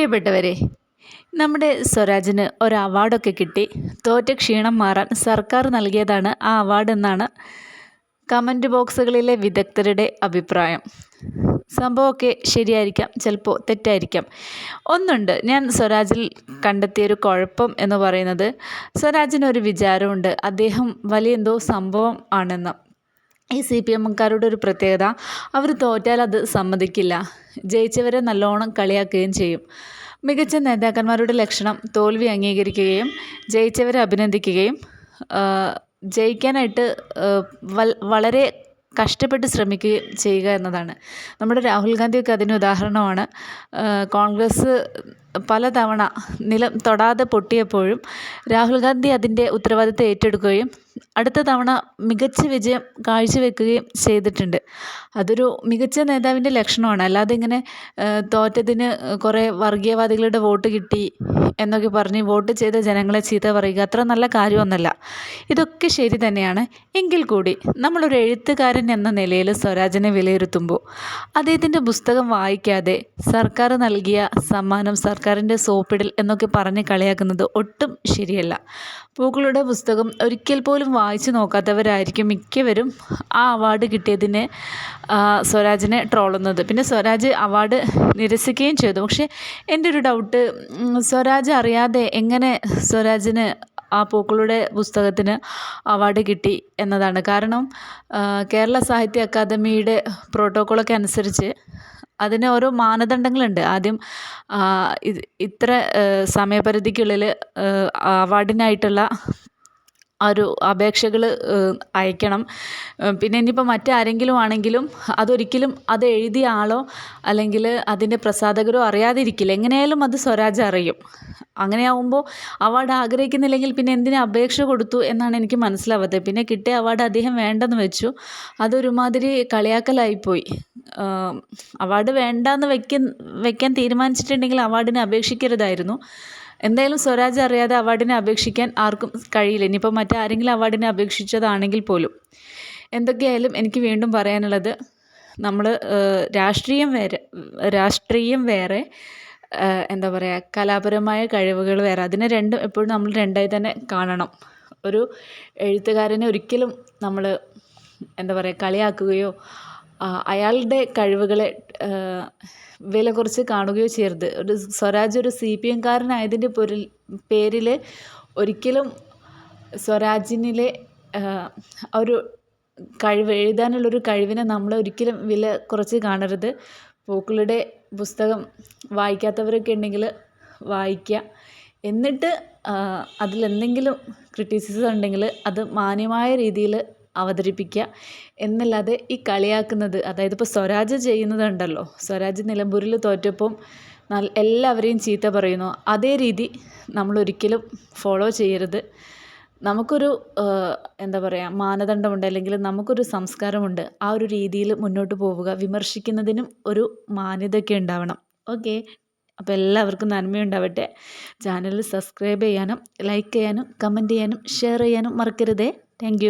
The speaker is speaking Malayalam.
പ്രിയപ്പെട്ടവരെ നമ്മുടെ സ്വരാജിന് ഒരു അവാർഡൊക്കെ കിട്ടി. തോറ്റ ക്ഷീണം മാറാൻ സർക്കാർ നൽകിയതാണ് ആ അവാർഡ് എന്നാണ് കമന്റ് ബോക്സുകളിലെ വിദഗ്ധരുടെ അഭിപ്രായം. സംഭവമൊക്കെ ശരിയായിരിക്കാം ചിലപ്പോൾ തെറ്റായിരിക്കാം. ഒന്നുണ്ട് ഞാൻ സ്വരാജിൽ കണ്ടെത്തിയൊരു കുഴപ്പം എന്ന് പറയുന്നത് സ്വരാജിനൊരു വിചാരമുണ്ട്. അദ്ദേഹം വലിയ എന്തോ സംഭവം ആണെന്ന്. ഈ സി പി എമ്മുകാരുടെ ഒരു പ്രത്യേകത അവർ തോറ്റാൽ അത് സമ്മതിക്കില്ല. ജയിച്ചവരെ നല്ലോണം കളിയാക്കുകയും ചെയ്യും. മികച്ച നേതാക്കന്മാരുടെ ലക്ഷണം തോൽവി അംഗീകരിക്കുകയും ജയിച്ചവരെ അഭിനന്ദിക്കുകയും ജയിക്കാനായിട്ട് വളരെ കഷ്ടപ്പെട്ട് ശ്രമിക്കുകയും ചെയ്യുക എന്നതാണ്. നമ്മുടെ രാഹുൽ ഗാന്ധിയൊക്കെ അതിന് ഉദാഹരണമാണ്. കോൺഗ്രസ് പലതവണ നിലം തൊടാതെ പൊട്ടിയപ്പോഴും രാഹുൽ ഗാന്ധി അതിന്റെ ഉത്തരവാദിത്തം ഏറ്റെടുക്കുകയും അടുത്ത തവണ മികച്ച വിജയം കാഴ്ചവെക്കുകയും ചെയ്തിട്ടുണ്ട്. അതൊരു മികച്ച നേതാവിന്റെ ലക്ഷണമാണ്. അല്ലാതെ ഇങ്ങനെ തോറ്റതിന് കുറേ വർഗീയവാദികളുടെ വോട്ട് കിട്ടി എന്നൊക്കെ പറഞ്ഞ് വോട്ട് ചെയ്ത ജനങ്ങളെ ചീത്ത പറയുക അത്ര നല്ല കാര്യമൊന്നുമല്ല ഇതൊക്കെ ശരി തന്നെയാണ്. എങ്കിൽ കൂടി നമ്മളൊരു എഴുത്തുകാരൻ എന്ന നിലയിൽ സ്വരാജിനെ വിലയിരുത്തുമ്പോൾ അദ്ദേഹത്തിന്റെ പുസ്തകം വായിക്കാതെ സർക്കാർ നൽകിയ സമ്മാനം സർക്കാരിന്റെ സോപ്പിടൽ എന്നൊക്കെ പറഞ്ഞ് കളിയാക്കുന്നത് ഒട്ടും ശരിയല്ല. പൂക്കളുടെ പുസ്തകം ഒരിക്കൽ പോലും വായിച്ചു നോക്കാത്തവരായിരിക്കും മിക്കവരും ആ അവാർഡ് കിട്ടിയതിന് സ്വരാജിനെ ട്രോളുന്നത് പിന്നെ സ്വരാജ് അവാർഡ് നിരസിക്കുകയും ചെയ്തു. പക്ഷേ എന്റെ ഒരു ഡൗട്ട് സ്വരാജ് അറിയാതെ എങ്ങനെ സ്വരാജിന് ആ പൂക്കളുടെ പുസ്തകത്തിന് അവാർഡ് കിട്ടി എന്നതാണ്. കാരണം കേരള സാഹിത്യ അക്കാദമിയുടെ പ്രോട്ടോക്കോളൊക്കെ അനുസരിച്ച് അതിന് ഓരോ മാനദണ്ഡങ്ങളുണ്ട്. ആദ്യം ഇത്ര സമയപരിധിക്കുള്ളിൽ അവാർഡിനായിട്ടുള്ള ആ ഒരു അപേക്ഷകൾ അയക്കണം. പിന്നെ ഇനിയിപ്പോൾ മറ്റാരെങ്കിലും ആണെങ്കിലും അതൊരിക്കലും അത് എഴുതിയ ആളോ അല്ലെങ്കിൽ അതിന്റെ പ്രസാധകരോ അറിയാതിരിക്കില്ല. എങ്ങനെയായാലും അത് സ്വരാജ് അറിയും. അങ്ങനെയാവുമ്പോൾ അവാർഡ് ആഗ്രഹിക്കുന്നില്ലെങ്കിൽ പിന്നെ എന്തിന് അപേക്ഷ കൊടുത്തു എന്നാണ് എനിക്ക് മനസ്സിലാവാത്തത്. പിന്നെ കിട്ടിയ അവാർഡ് അദ്ദേഹം വേണ്ടെന്ന് വെച്ചു. അതൊരുമാതിരി കളിയാക്കലായിപ്പോയി അവാർഡ് വേണ്ടാന്ന് വെക്കാൻ വെക്കാൻ തീരുമാനിച്ചിട്ടുണ്ടെങ്കിൽ അവാർഡിന് അപേക്ഷിക്കരുതായിരുന്നു. എന്തായാലും സ്വരാജ് അറിയാതെ അവാർഡിനെ അപേക്ഷിക്കാൻ ആർക്കും കഴിയില്ല. ഇനിയിപ്പോൾ മറ്റാരെങ്കിലും അവാർഡിനെ അപേക്ഷിച്ചതാണെങ്കിൽ പോലും. എന്തൊക്കെയായാലും എനിക്ക് വീണ്ടും പറയാനുള്ളത് നമ്മൾ രാഷ്ട്രീയം വേറെ രാഷ്ട്രീയം വേറെ എന്താ പറയുക കലാപരമായ കഴിവുകൾ വേറെ. അതിനെ രണ്ടും എപ്പോഴും നമ്മൾ രണ്ടായി തന്നെ കാണണം. ഒരു എഴുത്തുകാരനെ ഒരിക്കലും നമ്മൾ എന്താ പറയുക കളിയാക്കുകയോ അയാളുടെ കഴിവുകളെ വില കുറച്ച് കാണുകയോ ചെയ്യരുത്. ഒരു സ്വരാജ് ഒരു സി പി എംകാരനായതിന്റെ പൊരിൽ പേരിൽ ഒരിക്കലും സ്വരാജിനിലെ ഒരു കഴിവ് എഴുതാനുള്ളൊരു കഴിവിനെ നമ്മൾ ഒരിക്കലും വില കുറച്ച് കാണരുത്. പൂക്കളുടെ പുസ്തകം വായിക്കാത്തവരൊക്കെ ഉണ്ടെങ്കിൽ വായിക്കുക എന്നിട്ട് അതിലെന്തെങ്കിലും ക്രിറ്റിസിസം ഉണ്ടെങ്കിൽ അത് മാന്യമായ രീതിയിൽ അവതരിപ്പിക്കുക. എന്നല്ലാതെ ഈ കളിയാക്കുന്നത് അതായത് ഇപ്പോൾ സ്വരാജ് ചെയ്യുന്നതുണ്ടല്ലോ സ്വരാജ് നിലമ്പൂരിൽ തോറ്റപ്പം എല്ലാവരെയും ചീത്ത പറയുന്നു. അതേ രീതി നമ്മൾ ഒരിക്കലും ഫോളോ ചെയ്യരുത്. നമുക്കൊരു എന്താ പറയുക മാനദണ്ഡമുണ്ട് അല്ലെങ്കിൽ നമുക്കൊരു സംസ്കാരമുണ്ട്. ആ ഒരു രീതിയിൽ മുന്നോട്ട് പോവുക വിമർശിക്കുന്നതിനും ഒരു മാന്യതയൊക്കെ ഉണ്ടാവണം. ഓക്കെ? അപ്പോൾ എല്ലാവർക്കും നന്മയുണ്ടാവട്ടെ ചാനൽ സബ്സ്ക്രൈബ് ചെയ്യാനും ലൈക്ക് ചെയ്യാനും കമന്റ് ചെയ്യാനും ഷെയർ ചെയ്യാനും മറക്കരുതേ. താങ്ക്